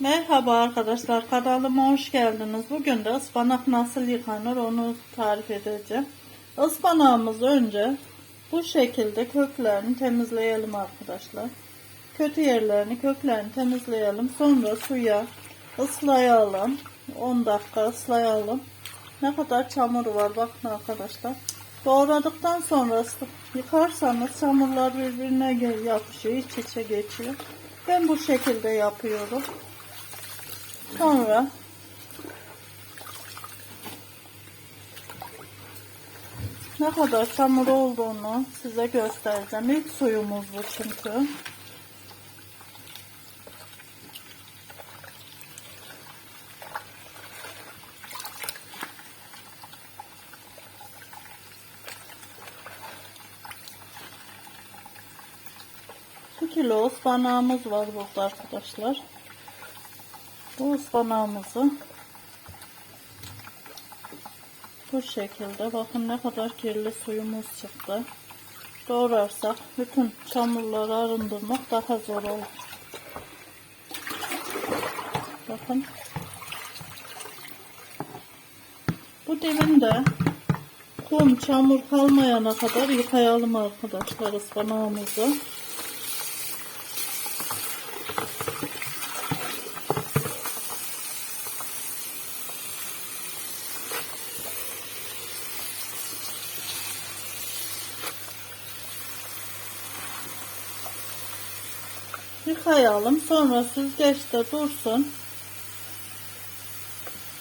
Merhaba arkadaşlar kanalıma hoş geldiniz. Bugün de ıspanak nasıl yıkanır onu tarif edeceğim. Ispanağımızı önce bu şekilde köklerini temizleyelim arkadaşlar. Kötü yerlerini köklerini temizleyelim. Sonra suya ıslayalım. 10 dakika ıslayalım. Ne kadar çamuru var bakın arkadaşlar. Doğradıktan sonra yıkarsanız çamurlar birbirine yapışıyor, iç içe geçiyor. Ben bu şekilde yapıyorum. Sonra ne kadar çamur olduğunu size göstereceğim. İlk suyumuz bu çünkü. Kilo ıspanağımız var burada arkadaşlar. Bu ıspanağımızı bu şekilde bakın ne kadar kirli suyumuz çıktı. Doğrarsak bütün çamurları arındırmak daha zor olur. Bakın. Bu dibinde kum, çamur kalmayana kadar yıkayalım arkadaşlar ıspanağımızı. Yıkayalım. Sonra süzgeçte dursun.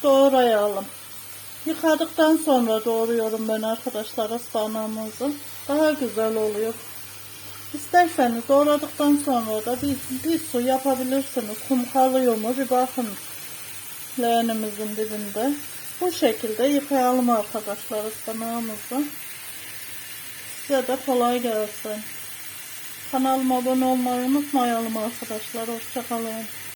Doğrayalım. Yıkadıktan sonra doğruyorum ben arkadaşlar ıspanağımızı. Daha güzel oluyor. İsterseniz doğradıktan sonra da bir, bir su yapabilirsiniz. Kum kalıyor mu bir bakın. Leğenimizin dibinde. Bu şekilde yıkayalım arkadaşlar ıspanağımızı. Size de kolay gelsin. Kanalıma abone olmayı unutmayalım arkadaşlar. Hoşçakalın.